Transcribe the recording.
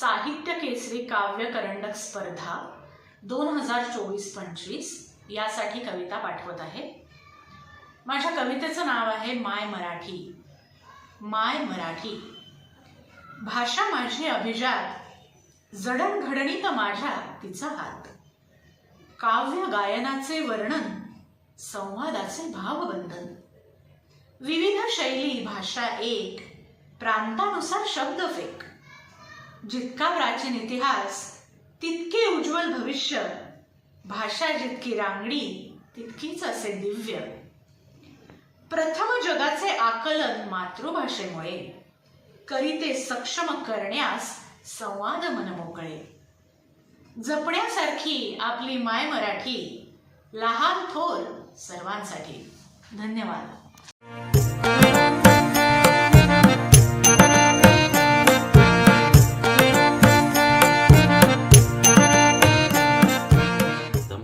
साहित्य केसरी काव्य करंडक स्पर्धा दोन हजार चोवीस पंचवीस यासाठी कविता पाठवत आहे. माझ्या कवितेचं नाव आहे माय मराठी. माय मराठी. भाषा माझी अभिजात जडणघडणीत माझ्या तिचा हात. काव्य गायनाचे वर्णन संवादाचे भावबंधन. विविध शैली भाषा एक प्रांतानुसार शब्द फेक. जितका प्राचीन इतिहास तितके उज्ज्वल भविष्य. भाषा जितकी रांगडी तितकीच असे दिव्य. प्रथम जगाचे आकलन मातृभाषेमुळे. करीते सक्षम करण्यास संवाद मनमोकळे जपण्यासारखी आपली माय मराठी लहान थोर सर्वांसाठी. धन्यवाद.